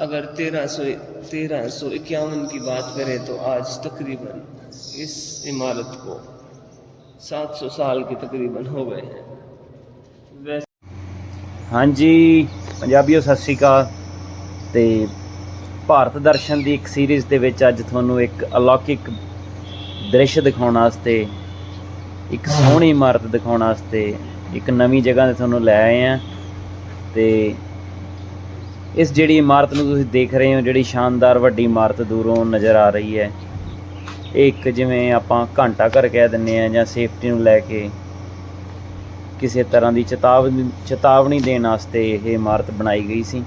अगर तेरह सौ तेरह सौ इक्यावन की बात करें तो आज तकरीबन इस इमारत को सात सौ साल के तकरीबन हो गए हैं वैसे ਹਾਂਜੀ ਪੰਜਾਬੀਓ ਸਤਿ ਸ਼੍ਰੀ ਅਕਾਲ ਤੇ ਭਾਰਤ ਦਰਸ਼ਨ ਦੀ ਇੱਕ ਸੀਰੀਜ਼ ਦੇ ਵਿੱਚ ਅੱਜ ਤੁਹਾਨੂੰ ਇੱਕ ਅਲੌਕਿਕ ਦ੍ਰਿਸ਼ ਦਿਖਾਉਣ ਵਾਸਤੇ ਇੱਕ ਸੋਹਣੀ ਇਮਾਰਤ ਦਿਖਾਉਣ ਵਾਸਤੇ ਇੱਕ ਨਵੀਂ ਜਗ੍ਹਾ ਤੇ ਤੁਹਾਨੂੰ ਲੈ ਆਏ ਆ ਤੇ ਇਸ ਜਿਹੜੀ ਇਮਾਰਤ ਨੂੰ ਤੁਸੀਂ ਦੇਖ ਰਹੇ ਹੋ, ਜਿਹੜੀ ਸ਼ਾਨਦਾਰ ਵੱਡੀ ਇਮਾਰਤ ਦੂਰੋਂ ਨਜ਼ਰ ਆ ਰਹੀ ਹੈ, ਇਹ ਇੱਕ ਜਿਵੇਂ ਆਪਾਂ ਘੰਟਾ ਘਰ ਕਹਿ ਦਿੰਨੇ ਆ ਜਾਂ ਸੇਫਟੀ ਨੂੰ ਲੈ ਕੇ ਕਿਸੇ ਤਰ੍ਹਾਂ ਦੀ ਚੇਤਾਵਨੀ ਚੇਤਾਵਨੀ ਦੇਣ ਵਾਸਤੇ ਇਹ ਇਮਾਰਤ ਬਣਾਈ ਗਈ ਸੀ।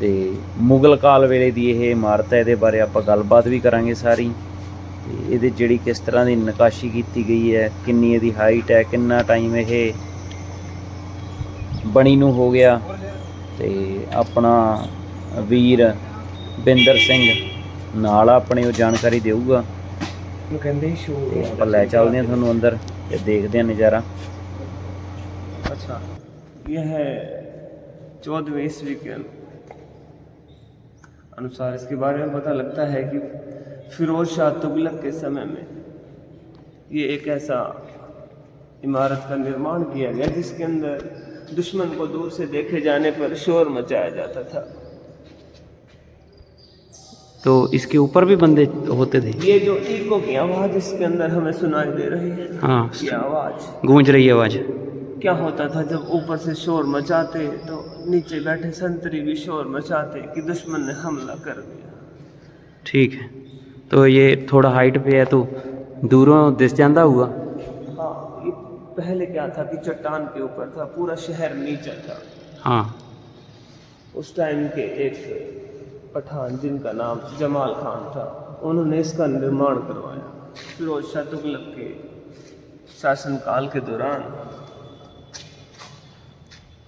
ਤੇ ਮੁਗਲ ਕਾਲ ਵੇਲੇ ਦੀ ਇਹ ਇਮਾਰਤ ਹੈ, ਇਹਦੇ ਬਾਰੇ ਆਪਾਂ ਗੱਲਬਾਤ ਵੀ ਕਰਾਂਗੇ ਸਾਰੀ। ਤੇ ਇਹਦੇ ਜਿਹੜੀ ਕਿਸ ਤਰ੍ਹਾਂ ਦੀ ਨਕਾਸ਼ੀ ਕੀਤੀ ਗਈ ਹੈ, ਕਿੰਨੀ ਇਹਦੀ ਹਾਈਟ ਹੈ, ਕਿੰਨਾ ਟਾਈਮ ਇਹ ਬਣੀ ਨੂੰ ਹੋ ਗਿਆ ਤੇ ਆਪਣਾ ਵੀਰ ਬਿੰਦਰ ਸਿੰਘ ਨਾਲ ਆਪਣੇ ਉਹ ਜਾਣਕਾਰੀ ਦੇਊਗਾ ਤੇ ਆਪਾਂ ਲੈ ਚੱਲਦੇ ਹਾਂ ਤੁਹਾਨੂੰ ਅੰਦਰ ਤੇ ਦੇਖਦੇ ਹਾਂ ਨਜ਼ਾਰਾ अच्छा यह है चौदहवीं ईस्वी के अनुसार इसके बारे में पता लगता है कि फिरोज शाह तुगलक के समय में ये एक ऐसा इमारत का निर्माण किया गया जिसके अंदर दुश्मन को दूर से देखे जाने पर शोर मचाया जाता था। तो इसके ऊपर भी बंदे होते थे? ये जो ईको की आवाज़ इसके अंदर हमें सुनाई दे रही है हाँ। ये आवाज़। गूंज रही है आवाज़। क्या होता था जब ऊपर से शोर मचाते तो नीचे बैठे संतरी भी शोर मचाते कि दुश्मन ने हमला कर दिया। ठीक है। तो ये थोड़ा हाइट पे है तो दूरों दिस जाता हुआ? पहले क्या था कि चट्टान के ऊपर था पूरा शहर नीचा था हाँ उस टाइम के एक पठान जिनका नाम जमाल खान था उन्होंने इसका निर्माण करवाया फिरोज शाह तुगलक के शासनकाल के दौरान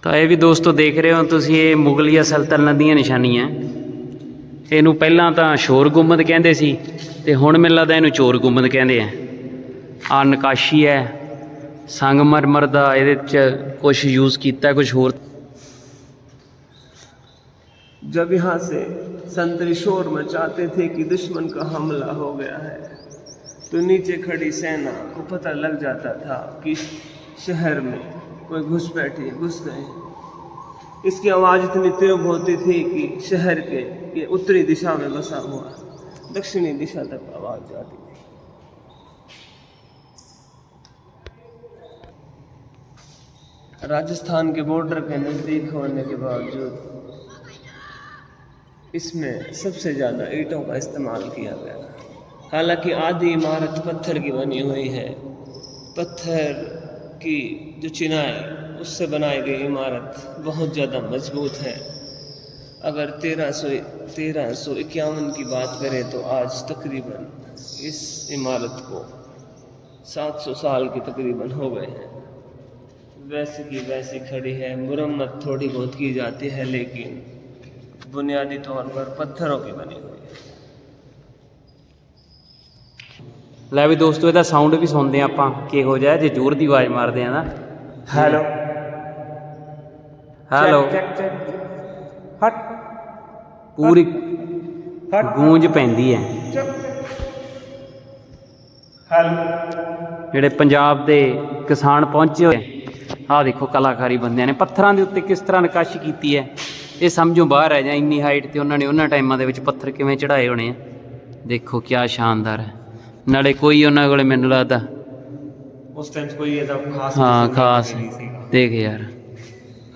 ਤਾਂ ਇਹ ਵੀ ਦੋਸਤੋ ਦੇਖ ਰਹੇ ਹੋ ਤੁਸੀਂ ਇਹ ਮੁਗਲੀਆ ਸਲਤਨਤ ਦੀਆਂ ਨਿਸ਼ਾਨੀਆਂ ਇਹਨੂੰ ਪਹਿਲਾਂ ਤਾਂ ਸ਼ੋਰ ਗੁੰਬਦ ਕਹਿੰਦੇ ਸੀ ਤੇ ਹੁਣ ਮੈਨੂੰ ਲੱਗਦਾ ਇਹਨੂੰ ਚੋਰ ਗੁੰਬਦ ਕਹਿੰਦੇ ਆ ਆ ਨਕਾਸ਼ੀ ਹੈ ਸੰਗਮਰਮਰ ਦਾ ਇਹਦੇ ਚ ਕੁਝ ਯੂਜ਼ ਕੀਤਾ ਕੁਝ ਹੋਰ जब यहाँ से संतरी शोर मचाते थे कि दुश्मन का हमला हो गया है तो नीचे खड़ी सेना को पता लग जाता था कि शहर में कोई घुस बैठे घुस गए इसकी आवाज़ इतनी तीव्र होती थी कि शहर के ये उत्तरी दिशा में बसा हुआ दक्षिणी दिशा तक आवाज़ जाती राजस्थान के बॉर्डर के नज़दीक होने के बावजूद इसमें सबसे ज़्यादा ईंटों का इस्तेमाल किया गया हालाँकि आधी इमारत पत्थर की बनी हुई है। पत्थर की जो चिनाई, उससे बनाई गई इमारत बहुत ज़्यादा मज़बूत है। अगर तेरह सौ तेरह सौ इक्यावन की बात करें तो आज तकरीबन इस इमारत को सात सौ साल के तकरीबन हो गए हैं। वैसे की वैसी खड़ी है मुरम्मत थोड़ी बहुत की जाती है लेकिन बुनियादी तौर पर पत्थरों की बनी हुई है ਲੈ ਵੀ ਦੋਸਤੋ ਇਹਦਾ ਸਾਊਂਡ ਵੀ ਸੁਣਦੇ ਆ ਆਪਾਂ ਕਿਹੋ ਜਿਹਾ ਜੇ ਜ਼ੋਰ ਦੀ ਆਵਾਜ਼ ਮਾਰਦੇ ਆ ਨਾ हेलो ਹੈਲੋ हट ਪੂਰੀ ਗੂੰਜ ਪੈਂਦੀ ਹੈ हेलो ਜਿਹੜੇ ਪੰਜਾਬ ਦੇ ਕਿਸਾਨ ਪਹੁੰਚੇ ਹੋਏ ਆਹ ਦੇਖੋ ਕਲਾਕਾਰੀ ਬੰਦਿਆਂ ਨੇ ਪੱਥਰਾਂ ਦੇ ਉੱਤੇ ਕਿਸ ਤਰ੍ਹਾਂ ਨਕਾਸ਼ੀ ਕੀਤੀ ਹੈ। ਇਹ ਸਮਝੋ ਬਾਹਰ ਹੈ ਜਾਂ ਇੰਨੀ ਹਾਈਟ ਤੇ ਉਹਨਾਂ ਨੇ ਉਹਨਾਂ ਟਾਈਮਾਂ ਦੇ ਵਿੱਚ ਪੱਥਰ ਕਿਵੇਂ ਚੜਾਏ ਹੋਣੇ ਆ। ਦੇਖੋ ਕੀ ਸ਼ਾਨਦਾਰ ਹੈ। ਨਾਲੇ ਕੋਈ ਉਹਨਾਂ ਕੋਲੇ ਮੈਨੂੰ ਲੱਗਦਾ ਉਸ ਟਾਈਮ ਕੋਈ ਇਹਦਾ ਖਾਸ ਹਾਂ ਖਾਸ ਦੇਖ ਯਾਰ।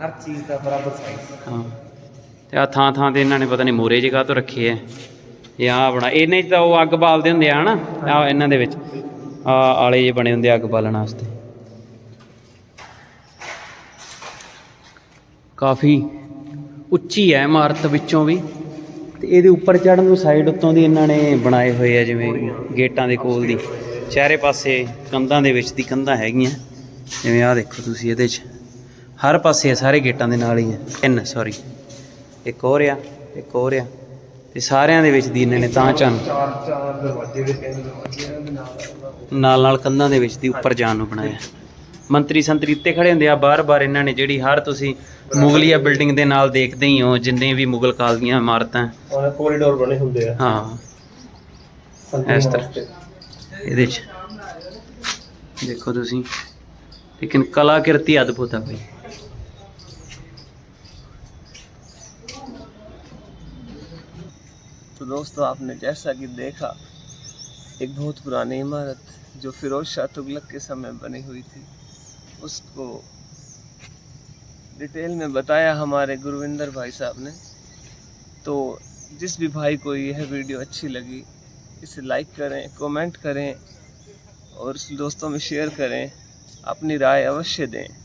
ਹਰ ਚੀਜ਼ ਦਾ ਬਰਾਬਰ ਸਾਈਜ਼ ਹਾਂ। ਤੇ ਆ ਥਾਂ ਥਾਂ ਤੇ ਇਹਨਾਂ ਨੇ ਪਤਾ ਨਹੀਂ ਮੋਰੇ ਜਗ੍ਹਾ ਤੋਂ ਰੱਖੇ ਐ ਇਹ ਆ ਬਣਾ ਇਹਨੇ ਤਾਂ ਉਹ ਅੱਗ ਬਾਲਦੇ ਹੁੰਦੇ ਆ ਹਨਾ ਇਹਨਾਂ ਦੇ ਵਿੱਚ। ਆ ਆਲੇ ਜੇ ਬਣੇ ਹੁੰਦੇ ਅੱਗ ਬਾਲਣ ਵਾਸਤੇ। ਕਾਫੀ ਉੱਚੀ ਹੈ ਇਮਾਰਤ ਵਿੱਚੋਂ ਵੀ। ਤੇ ਇਹਦੇ ਉੱਪਰ ਚੜਨ ਨੂੰ ਸਾਈਡ ਉੱਤੋਂ ਦੀ ਇਹਨਾਂ ਨੇ ਬਣਾਏ ਹੋਏ ਆ ਜਿਵੇਂ ਗੇਟਾਂ ਦੇ ਕੋਲ ਦੀ। ਚਾਰੇ ਪਾਸੇ ਕੰਧਾਂ ਦੇ ਵਿੱਚ ਦੀ ਕੰਧਾਂ ਹੈਗੀਆਂ। ਜਿਵੇਂ ਆਹ ਦੇਖੋ ਤੁਸੀਂ ਇਹਦੇ 'ਚ। ਹਰ ਪਾਸੇ ਆ ਸਾਰੇ ਗੇਟਾਂ ਦੇ ਨਾਲ ਹੀ ਆ। ਤਿੰਨ ਸੌਰੀ ਇੱਕ ਹੋਰ ਆ ਇੱਕ ਹੋਰ ਆ। ਤੇ ਸਾਰਿਆਂ ਦੇ ਵਿੱਚ ਦੀ ਇਹਨਾਂ ਨੇ ਤਾਂ ਚੰਨ ਚਾਰ ਨਾਲ ਨਾਲ ਕੰਧਾਂ ਦੇ ਵਿੱਚ ਦੀ ਉੱਪਰ ਜਾਣ ਨੂੰ ਬਣਾਇਆ। ਮੰਤਰੀ ਸੰਤਰੀ ਉੱਤੇ ਖੜੇ ਹੁੰਦੇ ਆ ਬਾਰ-ਬਾਰ ਇਹਨਾਂ ਨੇ ਜਿਹੜੀ ਹਰ ਤੁਸੀਂ ਮੁਗਲੀਆ ਬਿਲਡਿੰਗ ਦੇ ਨਾਲ ਦੇਖਦੇ ਹੀ ਹੋ ਜਿੰਨੇ ਵੀ ਮੁਗਲ ਕਾਲ ਦੀਆਂ ਇਮਾਰਤਾਂ ਔਰ ਕੋਰੀਡੋਰ ਬਣੇ ਹੁੰਦੇ ਆ ਹਾਂ ਇਸ ਤਰ੍ਹਾਂ ਇਹਦੇ ਚ ਦੇਖੋ ਤੁਸੀਂ ਲੇਕਿਨ ਕਲਾਕਿਰਤੀ ਅਦਭੁਤ ਆ ਬਈ तो दोस्तों आपने जैसा कि देखा एक बहुत पुरानी इमारत जो फिरोज शाह तुगलक के समय बनी हुई थी उसको डिटेल में बताया हमारे गुरविंदर भाई साहब ने। तो जिस भी भाई को यह वीडियो अच्छी लगी, इसे लाइक करें कमेंट करें और दोस्तों में शेयर करें। अपनी राय अवश्य दें।